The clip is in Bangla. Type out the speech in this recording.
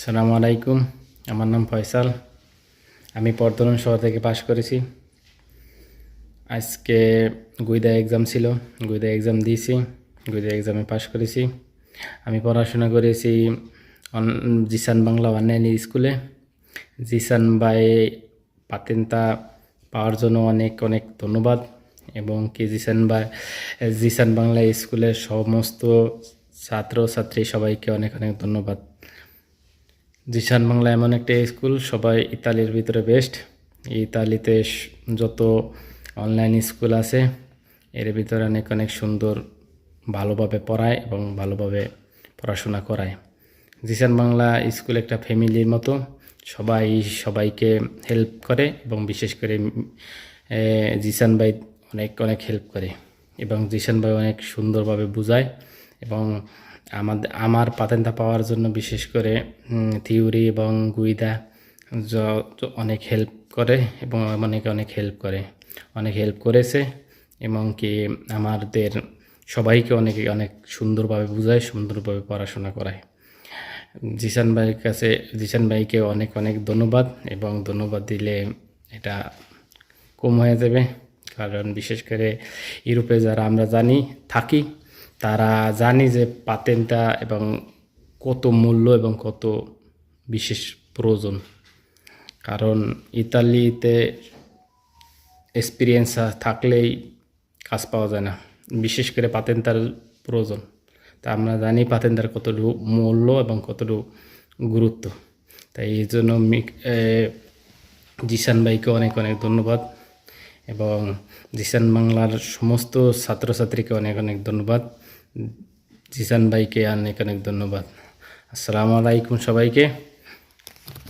সালামু আলাইকুম। আমার নাম ফয়সাল। আমি পর্দলন শহর থেকে পাশ করেছি। আজকে গুইদা এক্সাম ছিল। গুইদা এক্সাম দিয়েছি। গুইদা এক্সামে পাশ করেছি। আমি পড়াশোনা করেছি জিসান বাংলা অনলাইন স্কুলে জিসান বাই পাতেন্তা পাওয়ার জন্য অনেক অনেক ধন্যবাদ। এবং কি জিসান বাই জিসান বাংলা স্কুলের সমস্ত ছাত্র ছাত্রী সবাইকে অনেক অনেক ধন্যবাদ। জিশান বাংলা এমন একটা স্কুল, সবাই ইতালির ভিতরে বেস্ট ইতালিতে যত অনলাইন স্কুল আছে, এর ভিতরে অনেক অনেক সুন্দর, ভালোভাবে পড়ায় এবং ভালোভাবে পড়াশোনা করায়। জিশান বাংলা স্কুল একটা ফ্যামিলির মতো, সবাই, সবাইকে হেল্প করে এবং বিশেষ করে জিশান ভাই অনেক অনেক হেল্প করে এবং জিশান ভাই অনেক সুন্দরভাবে বুঝায় এবং আমাদের আমার পাতেন্তা পাওয়ার জন্য বিশেষ করে থিওরি এবং গুইদা অনেক হেল্প করে এবং অনেকে অনেক হেল্প করে। অনেক হেল্প করেছে এবং কি আমাদের সবাইকে অনেকে, অনেক সুন্দরভাবে বুঝায়, সুন্দরভাবে পড়াশোনা করায়। জিসান ভাইয়ের কাছে, জিসান ভাইকে অনেক অনেক ধন্যবাদ এবং ধন্যবাদ দিলে এটা কম হয়ে যাবে। কারণ বিশেষ করে ইউরোপে যারা আমরা জানি, থাকি তারা জানি যে পাতেনটা এবং কত মূল্য এবং কত বিশেষ প্রয়োজন। কারণ ইতালিতে এক্সপিরিয়েন্স থাকলেই কাজ পাওয়া যায় না। বিশেষ করে পাতেন্তার প্রয়োজন। তা আমরা জানি পাতেন্তার কতটুকু মূল্য এবং কতটুকু গুরুত্ব। তাই এই জন্য জিসান ভাইকে অনেক অনেক ধন্যবাদ। এবং জিসান বাংলার সমস্ত ছাত্রছাত্রীকে অনেক অনেক ধন্যবাদ। জিসান ভাইকে অনেক অনেক ধন্যবাদ। আসসালামু আলাইকুম সবাইকে।